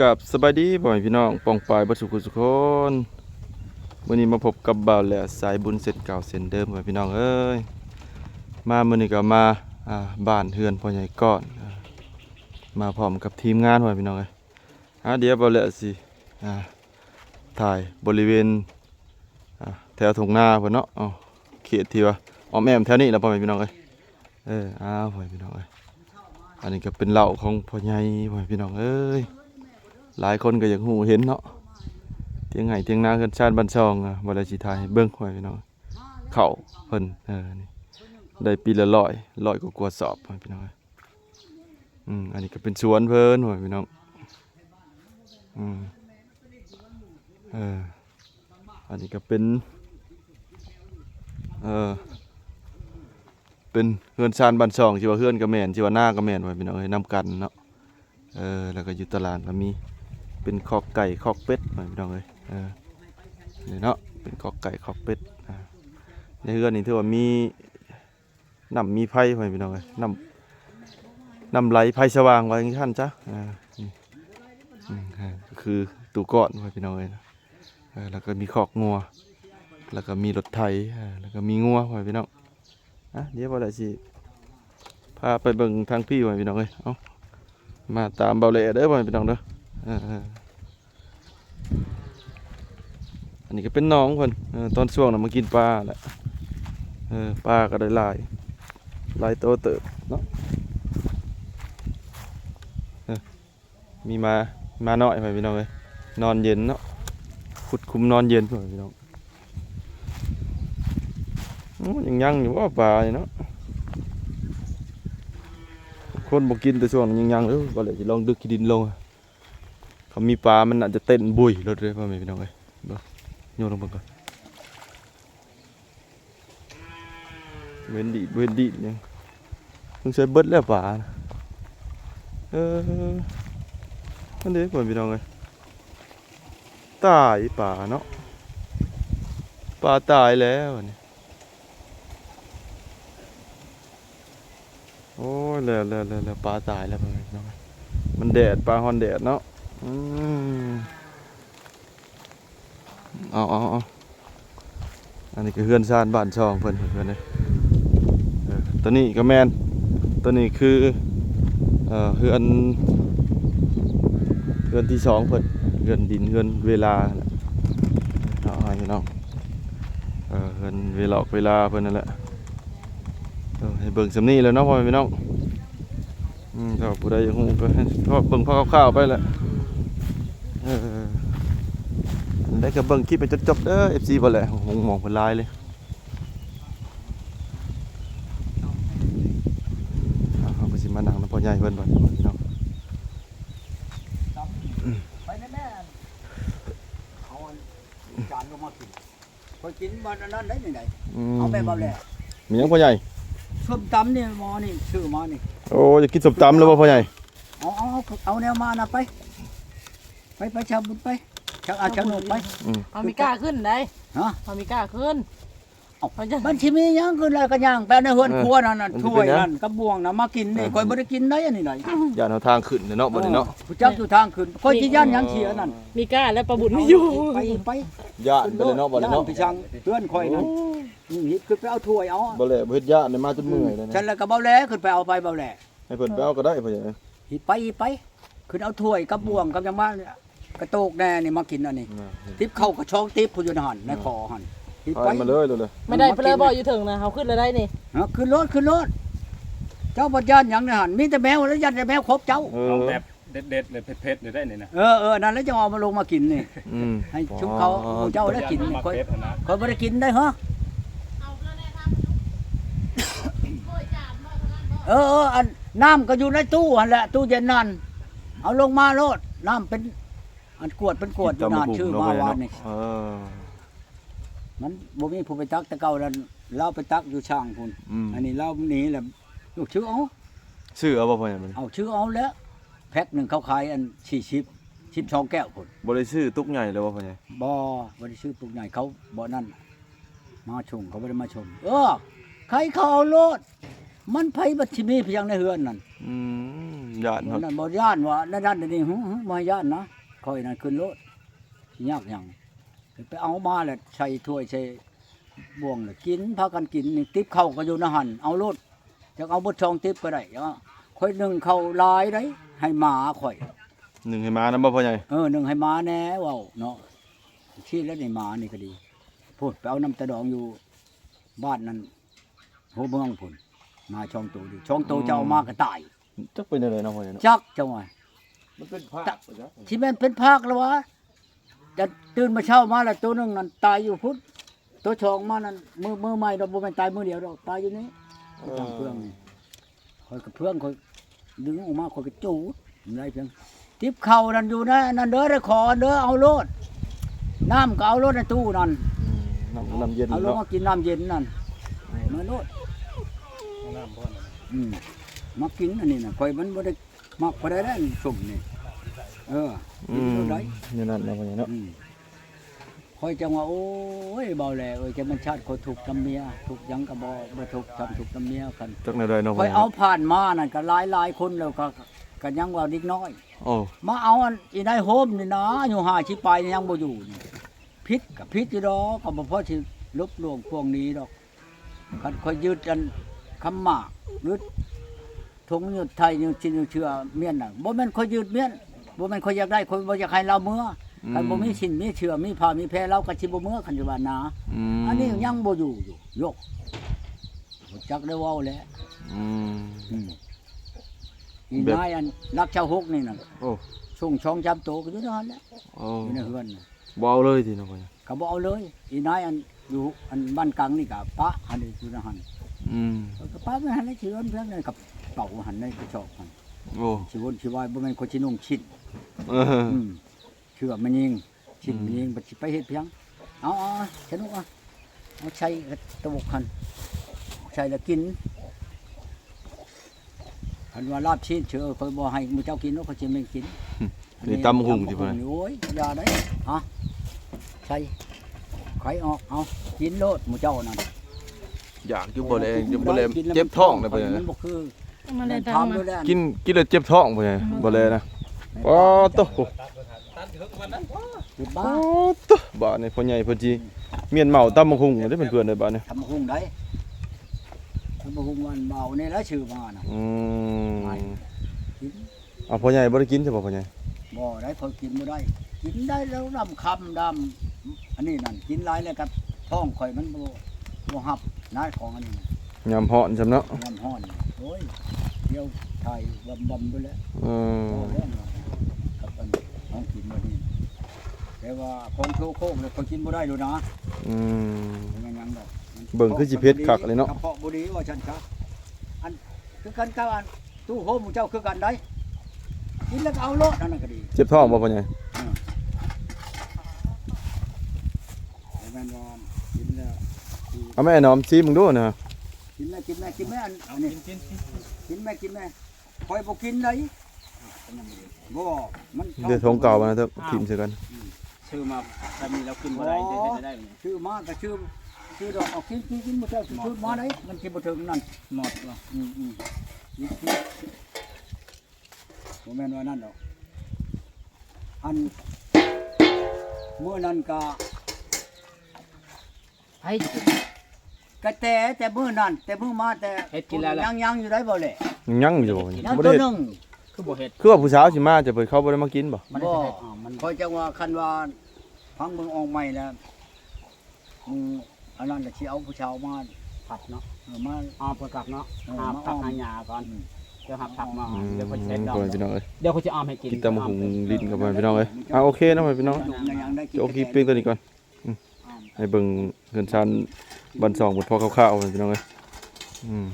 กับสบายดีบ่อยพี่น้องปองปายบัดสุขุสุคนมื้อนี้มาพบกับบ่าวแหละสายบุญเสร็จเก่าเส้นเดิมบ่อยพี่น้องเอ้ยมามื้อนี้ก็มาอ่าบ้านเฮือนพ่อใหญ่ก้อนอ่ามาพร้อมกับทีมงานบ่อยพี่น้องเอ้ยอ่าเดี๋ยวบ่าวแหละสิอ่าถ่ายบริเวณอ่าแถวทุ่งนาเพิ่นเนาะอ๋อเขตที่ว่าอ้อมแอมแถวนี้แล้วพ่อแม่พี่น้องเอ้ยเอออ้าวพ่อแม่พี่น้องเอ้ยอันนี้ก็เป็นเหล่าของพ่อใหญ่พ่อพี่น้องเอ้ย หลายคนก็อยากหูเห็นเนาะเตียงไห้เตียงนาเฮือนชาติบ้านชองอะบ่ได้สิทยเบิ่งพ่อพี่น้องเข้าเพิ่นเออนี่ได้ปีละร้อยร้อยกว่ากวาสอบพี่น้องอืมอันนี้ก็เป็นสวนเพิ่นพ่อพี่น้องอืมเอออันนี้ก็เป็นเออเป็นเฮือนชานบ้านช่องชื่อว่าเฮือนกระแมนชื่อว่าหน้ากระแมนไว้พี่น้องเอ้ยนํกันเนาะเออแล้วก็อยู่ตลาดก็มี เป็นคอกไก่คอกเป็ดไว้พี่น้องเอ้ยเออนี่เนาะเป็นคอกไก่คอกเป็ดในเฮือนนี่ถือว่ามีน้ำมีไผ่ไว้พี่น้องเอ้ยน้ำน้ำไหลไผ่สว่างไว้อย่ท่านจ้ะนี่อืมอ่าก็คือตู้ก้อนไว้พี่น้องเอ้ยแล้วก็มีคอกงัว แล้วก็มีรถไถแล้วก็มีงัวไว้พี่น้องอะเดี๋ยวบ่ได้สิพาไปเบิ่งทางพี่ไว้พี่น้องเอ้ยเอามาตามเบาเล่เด้อบ่พี่น้องเด้อ อันนี้ก็เป็นน้องเพิ่นอตอนช่วงน่ะมากินปลาแหละปลาก็ได้ลายลายโตเติบเนาะมีมามาหน้อยไปพี่น้องเอ้ยนอนเย็นเนาะขุดคุมนอนเย็นพ่นพี่น้องอยังยังอยู่ว่าปลาเนาะคนบอกกินแต่ช่วงยังยังเออก็เลยจะลองดึกขี้ดินลงอะ เขามีปลา มันอาจจะเต้นบุยรถเลยพ่อแม่พี่น้องเอ้ยโยนลงไปก่อนเว้นดีเว้นดียังต้องใช้เบิดแล้วปลานะเออนั่นเด้พ่อแม่พี่น้องเอ้ยตายปลาเนาะปลาตายแล้วอันนี้โอ้ยแล้วแล้วแล้วแล้วปลาตายแล้วมันน้องมันแดดปลาฮอนแดดเนาะ เอาเอาเอาอันนี้ก็เฮือนซานบ้านช่องเพิ่นเพิ่นเลยตัวนี้ก็แมนตัวนี้คือเอ่อเฮือนเฮือนที่สองเพิ่อนเฮือนดินเฮือนเวลาเอาให้น้องเฮือนเวลาเวลาเพิ่อนนั่นแหละเออให้เบิ่งสำนีแล้วเนาะพ่อแม่พี่น้องอืมถ้าผู้ใดอยากรู้ก็ให้พ่อเบิ่งพ่อคร่าวๆไปแหละ ได้ก็เบิ่งคลิปไปจนจบเด้อ FC บ่แหละหงมองเพิ่นหลายเลยเอาเขาก็สิมานั่งนำพ่อใหญ่เพิ่นบ่พี่น้องไปแน่ๆเอาอันจานลงมากินพอกินบ้านอันนั้นได้ยังไงอืมเอาไปเบาแหล่มีหยังพ่อใหญ่ส้มตำนี่หมอนี่ชื่อหมอนี่โอ้อยากกินส้มตำแล้วบ่พ่อใหญ่เอาเอาเอาเอาแนวมานะไป ไปไปชาวบุญไปชาวอาชาวโนกไปอืมเอามีกล้าขึ้นได้ฮะเอามีกล้าขึ้นเอาเขาจะมันชิมีหยังขึ้นแล้วก็ย่างไปในเฮือนครัวนั่นน่ะถ้วยนั่นกระบวงน่ะมากินนี่คอยบ่ได้กินได้อันนี้ไหนย่านเอาทางขึ้นเนาะบ่ได้เนาะผู้จักอยู่ทางขึ้นคอยสิย่านหยังเสียนั่นมีกล้าแล้วประบุญไม่อยู่ไปไปย่านไปเลยเนาะบ่ได้เนาะพี่ช่างเพื่อนคอยนั่นนี่ขึ้นไปเอาถ้วยเอาบ่เลยบ่เฮ็ดย่านได้มาจนเมื่อยเลยฉันะนแล้วก็เบาแหล่ขึ้นไปเอาไปเบาแหล่ให้เพิ่นไปเอาก็ได้พ่อใหญ่ หิไปหิไป ขึ้นเอาถ้วยกับบวงกับยังว่า กระโตกแน่นี่มากินอันนี้ ทิปเข้ากับช่องทิปผู้ยู่ในหันในคอหันหิไปไปมาเลยเลยไม่ได้เพลอบอกอยู่ถึงนะเขาขึ้นแล้วได้นี่ขึ้นรถขึ้นรถเจ้าปัญญานหยังในหันมีแต่แมวแล้วยันแต่แมวครบเจ้าเอาแบบเด็ดๆเลยเผ็ดๆเลยได้นี่นะเออเออนั่นแล้วจะเอามาลงมากินนี่ให้ชุบเขาเจ้าได้กินมาคอยเผ็ดอะนะคอยไม่ได้กินได้เหรอเออเอออันน้ำก็อยู่ในตู้หันแหละตู้เย็นนั่นเอาลงมาโลดน้ำเป็น อันกวดเป็นกวดอยู่นานชื่อมาวานนี่เออมันบ่มีผู้ไปตักแต่เก่าแล้วเราไปตักอยู่ช่างพุ่นอืมอันนี้เราหนีแหละลูกชื่อเอาชื่อเอาบ่พ่อใหญ่มันเอาชื่อเอาแล้ว แพ็คหนึ่งเขาขายอันสี่ชิปชิปช่องแก้วพุ่นบ่ได้ชื่อตุกใหญ่เลยบ่พ่อใหญ่บ่บ่ได้ชื่อปลูกใหญ่เขาบ่นั่นมาชงเขาบ่ได้มาชมเออใครเขาเอาโลด มันไผบัดสิมีเพียงในเฮือนนั่นอืมญาตินั่เนาะนนะบ่ย่านว่านั่นนั่นนี่หึหึบ่ย่านนะ คอยนั่นขึ้นรถสิยากหยังไปเอามาแล้วใส่ถ้วยใส่บ่วงแล้วกินพากันกินนี่ติ๊บเข้าก็อยู่ในหั่นเอารถจะเอาบ่ช่องติ๊บก็ได้เนาะค่อยนึ่งเข้าหลายได้ให้หมาข่อย หนึ่งให้มานํบ่พ่อใหญ่เออนึ่งให้หมาแหน่เว้าเนาะที่แล้วในหมานี่ก็ดีพูดไปเอาน้ำตะดองอยู่บ้านนั้นโหเมืองพุ่นมาช่องตูดิช่องตูจะเอามาก็ตายจักเป็นอะไรเนาะพ่อใหญ่เนาะจักจังหวะ มันเป็นภาพที่แม่นเป็นภาคแล้ววะจะตื่นมาเช้ามาแล้วตัวหนึงนั่นตายอยู่พุทธตัวชองมานั่นมือมือใหม่ดอกบ่แม่นตายมือเดียวดอกตายอยู่นี่จังเพื่องนี่คอยกับเพื่องคอยดึงออกมาคอยก็จูดอะไรเพียงทิพเข่านั่นอยู่นะนั่นเด้อได้ขอเด้อเอาโลดน้ำก็เอาโลดในตู้นั่นน้ำน้ำเย็นเอาลงเนาะมากินน้ำเย็นนั่นมาโลดน้ำพ่นอืมมากินอันนี้น่ะคอยมันบ่ได้ มักบ่ได้แล้วนี่สุ่มนี่เอออืกินมเอาได้นี่นั่นเนาะพ่อใหญ่เนาะอืมคอยจังว่าโอ้ยเบาแหล่เอ้ยจะมันชาติคนถูกทำเมียถูกหยังก็บ่บ่ถูกทำถูกทำเมียกันจักในใดเนาะคพ่ออยใหญ่เอาเนาะผ่านมานั่นก็หลายหลายคนแล้วก็ก็ยังว่าเด็กน้อย โอ้มาเอาอันอีนายโฮมนี่นะอยู่หาชิไปนี่ยังบ่อยู่นี่พิษกับพิษอยู่ดอกก็บ่พอสิลบลวงพวกนี้ดอกคันคอยยึดอันคำหมากยึด ทงยึดไทยยึดชินยึดเชื่อเมียนน่ะบ่แม่นคอยยึดเมียนบ่แม่นคอยอยากได้คอยบ่อยากให้เราเมื่ออคันบ่มีชินมีเชื่อมีผ้ามีแพรเราก็สิบ่เมื่อคันอยู่ว่านาอืมอันนี้ยังบ่อยู่อยู่ยกบ่จักได้เว้าแล้วอืมอืมอีแบบนายอันรักเจ้าฮกนี่น่ะโอ้ส่งช่องจำโตก็อยู่นั่นแหละโอ้อยู่ในเฮือนน่ะบ่เอาเลยทีเนาะพ่อใหญ่ก็บ่เอาเลย อีนายอันอยู่อันบ้านกลางนี่ก็ปะอันนี้อยู่ในหันอืมก็ปะไม่หันเลยเชื่อนเพื่อนเลยกับ เป่าหันในกระจอกหันโอ้ชีวนชีวายบ่แม่นคนชินุ่งชิดเอออืมเชื่อมันยิงชิดมันยิงบ่สิไปเฮ็ดเพียงเอาเอาเอาสนุกอะเอาใช้กระตะบกหันใช้แล้วกินอันว่าลาบชิ้นเชื่อคอยบ่ให้มื้อเจ้ากินเนาะเขาสิไม่กินนี่ตำหุ่งที่พ่อใหญ่โอ้ยอย่าได้ฮะใส่ไข่ออกเอากินโลดหมูเจ้านั่นอยากอยู่บ่แลอยู่บ่แลเจ็บท้องเลยพ่อใหญ่มันบ่คือ มาเลยทำทำด้มาวยแล้วกินกินแล้วเจ็บท้องพ่อใหญ่บ่แลนะอ๋อโตโอ้คือโอ้บ้าโตบ้านนี่พ่อใหญ่เพิ่นสิเมียนเมาตำบักหุ่งได้เพื่อนๆได้บ้านนี่ทำหุงได้ทำหุงวันเบานี่แล้วชื่อมาน่ะอืมกินเอาพ่อใหญ่บ่ได้กินใช่บ่พ่อใหญ่บ่ได้พอกินบ่ได้ กินได้แล้วดำคำดำอันนี้นั่นกินหลายแล้วกับท้องข่อยมันบ่บ่หับน้าของอันนี้น่ะยามฮ้อนซำเนาะน้ำห้อน โอ้ยเดี๋ยวไทยบำบำด้วยแล้วเออโอ้เรื่องเนาะกับอันของกินบ่ดีแต่ว่าของโชว์โคกเนี่ยคนกินบ่ได้ดูนะอืมเป็นยังดอกมันเบิ่งคือสิเผ็ดคักเลยเนาะ กระเพาะบ่ดีว่าฉันครับอันคือกันกับอันตู้โฮมของเจ้าคือกันได้กินแล้วก็เอาโลดนั่นนะก็ดีเจ็บท้องบ่พ่อใหญ่แต่แม่นว่ากินแล้ว เอาแม่น้อมซีมึงดูนะ กินแม่กินแม่กินแม่อันอันนี้กินแม่กินแม่คอยบ่กินเลยบ่มันเดี๋ยวทงเก่ามาเถอะทิ่มใส่กันชื่อมาถ้ามีเราขึ้นบ่ได้ได้ได้ได้เนี่ยชื่อมาก็ชื่อชื่อดอกเอากินกินกินบ่เท่าชื่อมาได้มันสิบ่ถึงนั่นหมดว่ะอืมอืมกินกินบ่แม่นว่านั่นดอกอันเมื่อนั้นก็ไอ้ กระแต่แต่มื้อนั้นแต่มื้อมาแต่ยังยังอยู่ได้บ่แหละยังอยู่บ่พ่อใหญ่ยังบ่ตัได้วเฮ็ดหนึงคือบ่เฮ็ดคือว่าผู้สาวสิมาจะเปิดเข้าบ่ได้มากินบ่มันได้บ่เฮ็ดอ่ามันคอยจังว่าคันว่าพังเบิ่งออกใหม่แล้วมึงอันนั้นก็สิเอาผู้ชาวมาผัดเนาะเออมา อ้อมกลับเนาะเออหามาผักอ้อมหาหญ้าก่อนเดี๋ยวหาผักมาอืมเดี๋ยวเขาจะเฮ็ดดอกก่อนพี่น้องเอ้ยเดี๋ยวเขาจะอ้อมให้กินกินตำบักหุ่งลิ้นกับพ่อพี่น้องเอ้ยอะโอเคนะพ่อพี่น้องยังได้กินจะโอเคเปียงตัวนี้ก่อนอืมให้เบิ่งเฮือนชาน บันสองบนพอคร่าวๆพี่น้องเอ้ยอืม